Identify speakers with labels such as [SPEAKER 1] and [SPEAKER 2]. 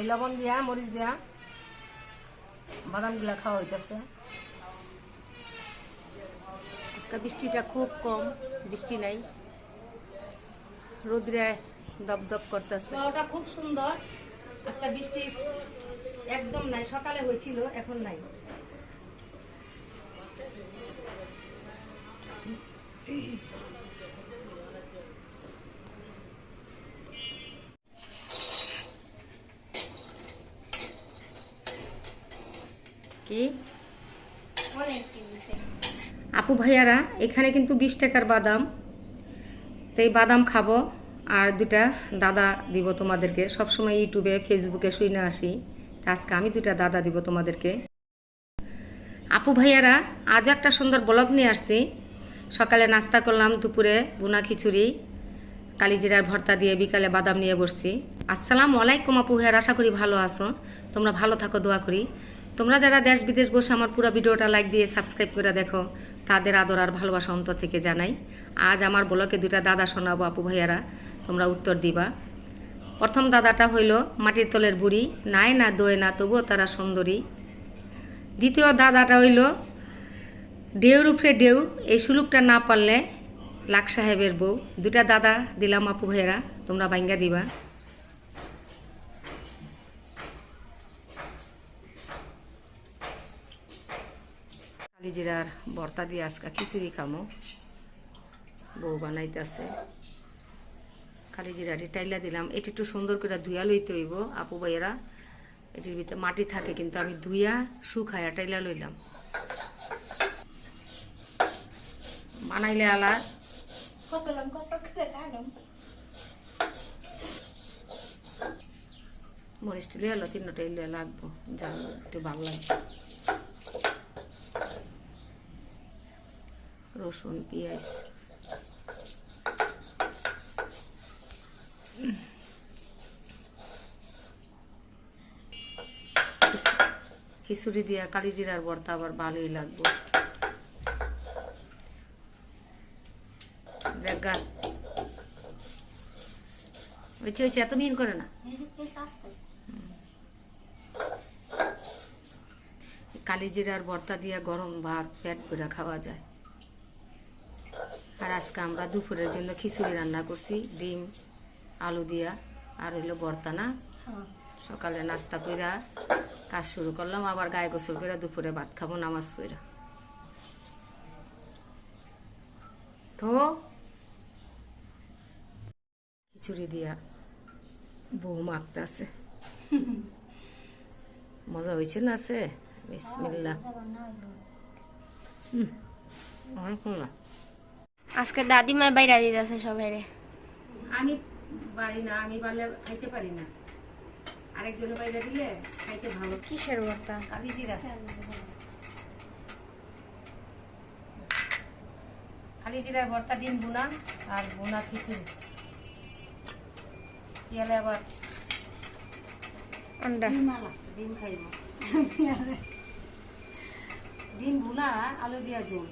[SPEAKER 1] এই লবণ দিয়া মরিচ দিয়া বাদামগুলা খাওয়া হইতেছে। আজকে বৃষ্টিটা খুব কম বৃষ্টি নাই। রোদ্রে দপ করতেছে। ওটা খুব সুন্দর। আজকে বৃষ্টি একদম নাই সকালে হয়েছিল এখন নাই। কি? আপু ভাইয়ারা, এখানে কিন্তু বিশ টাকার বাদাম। তো এই বাদাম খাব, আর দুটা দাদা দিব তোমাদেরকে। সবসময় ইউটিউবে, ফেসবুকে শুই না আসি। আজকে আমি দুটা দাদা দিব তোমাদেরকে। আপু ভাইয়ারা, আজ একটা সুন্দর ব্লগ নিয়ে আসছি। সকালে নাস্তা করলাম, দুপুরে বুনা খিচুড়ি, কালিজিরার ভর্তা দিয়ে বিকালে বাদাম নিয়ে বসছি। আসসালামু আলাইকুম আপু ভাইয়ার, আশা করি ভালো আছো। তোমরা ভালো থাকো, দোয়া করি। তোমরা যারা দেশ বিদেশ বসে আমার পুরো ভিডিওটা লাইক দিয়ে সাবস্ক্রাইব করে দেখো, তাদের আদর আর ভালোবাসা অন্তর থেকে জানাই। আজ আমার ব্লকে দুটা দাদা শোনাবো আপু ভাইয়ারা, তোমরা উত্তর দিবা। প্রথম দাদাটা হইল মাটির তলের বুড়ি, নাই না দোয় না, তবুও তারা সুন্দরী। দ্বিতীয় দাদাটা হইল ডেউর উপরে ডেউ এই সুলুকটা না পারলে লাক সাহেবের বউ। দুটা দাদা দিলাম আপু ভাইয়েরা, তোমরা বাইঙ্গা দিবা। কালিজিরার বর্তা দিয়ে আজকা খিচুড়ি খামো। বউ বানাইতেছে। কালিজিরাটি টাইলা দিলাম। এটি একটু সুন্দর করে ধুয়া লইতে হইব। আপু ভাইয়েরা এটির ভিতরে মাটি থাকে কিন্তু আমি ধুইয়া শুকায়া টাইলা লইলাম। বানাইলে আলা। মরিচটি লইয়া তিনটা লইয়া লাগবো। যা একটু ভালো লাগবে রসুন পেঁয়াজ। খিচুড়ি দিয়া কালিজিরার ভর্তা আবার ভালোই লাগবে। দেখা। ওইছে এত মিহিন করে না। কালিজিরার ভর্তা দিয়া গরম ভাত পেট ভরে খাওয়া যায়। আজকে আমরা দুপুরের জন্য খিচুড়ি রান্না করছি ডিম আলু দিয়া আর হইল ভর্তা না? সকালে নাস্তা কইরা কাজ শুরু করলাম আবার গায়ে গোসল কইরা দুপুরে ভাত খাব নামাজ পইরা তো খিচুড়ি দিয়া বউ মাখতেছে। মজা হয়েছে না আছে? বিসমিল্লা হুম অনেক না।
[SPEAKER 2] আজকে বাইরা দিতেছে সবাই রে
[SPEAKER 1] আমি পারি না আমি পারলে খাইতে পারি না। আরেকজনের বাইরে দিলে খাইতে ভালো।
[SPEAKER 2] কিসের ভর্তা?
[SPEAKER 1] কালি জিরা কালি জিরার ভর্তা ডিম বুনা আর বুনা খিচুড়ি। পিয়ালে আবার
[SPEAKER 2] আন্ডা
[SPEAKER 1] ডিম খাইব। ডিম ভুনা আলু দিয়া ঝোল।